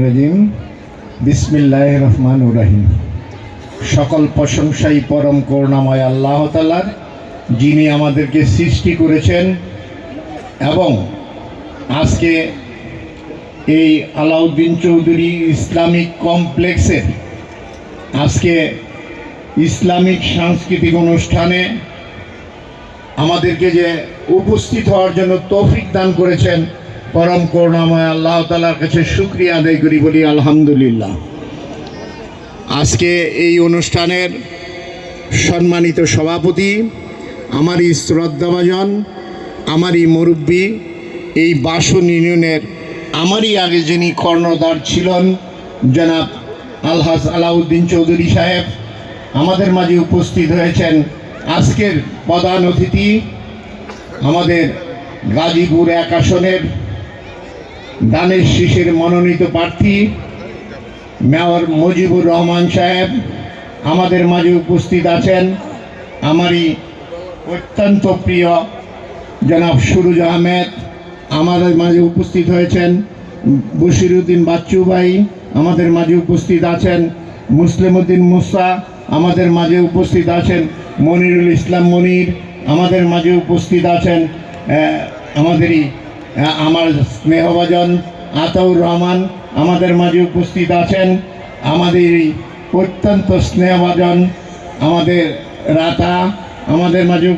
রাজিম। বিসমিল্লাহ রহমান রাহিম। সকল প্রশংসাই পরম করুণাময় আল্লাহ তালার যিনি আমাদেরকে সৃষ্টি করেছেন এবং আজকে এই আলাউদ্দিন চৌধুরী ইসলামিক কমপ্লেক্সের আজকে ইসলামিক সাংস্কৃতিক অনুষ্ঠানে আমাদেরকে যে উপস্থিত হওয়ার জন্য তৌফিক দান করেছেন পরম করুণাময় আল্লাহ তালার কাছে শুক্রিয়া আদায় করি বলি, আলহামদুলিল্লাহ। আজকে এই অনুষ্ঠানের সম্মানিত সভাপতি, আমারই শ্রদ্ধাভাজন, আমারই মুরব্বী, এই বাসন ইউনিয়নের আমারই আগে যিনি কর্ণধার ছিলেন, জনাব আলহাজ আলাউদ্দিন চৌধুরী সাহেব, আমাদের মাঝে উপস্থিত হয়েছেন আজকের প্রধান অতিথি, আমাদের গাজীপুর এক আসনের দানের শীষের মনোনীত প্রার্থী, মেয়র মুজিবুর রহমান সাহেব, আমাদের মাঝে উপস্থিত আছেন আমারই অত্যন্ত প্রিয় জনাব সুরুজ আহমেদ, আমাদের মাঝে উপস্থিত হয়েছেন বশিরুদ্দিন বাচ্চু ভাই, আমাদের মাঝে উপস্থিত আছেন মুসলিম উদ্দিন মুসা, আমাদের মাঝে উপস্থিত আছেন মনিরুল ইসলাম মনির, আমাদের মাঝে উপস্থিত আছেন আমাদেরই আমার স্নেহভাজন আতাউর রহমান আমাদের মাঝে উপস্থিত আছেন। আমাদের অত্যন্ত স্নেহভাজন আমাদের রাতা আমাদের মাঝে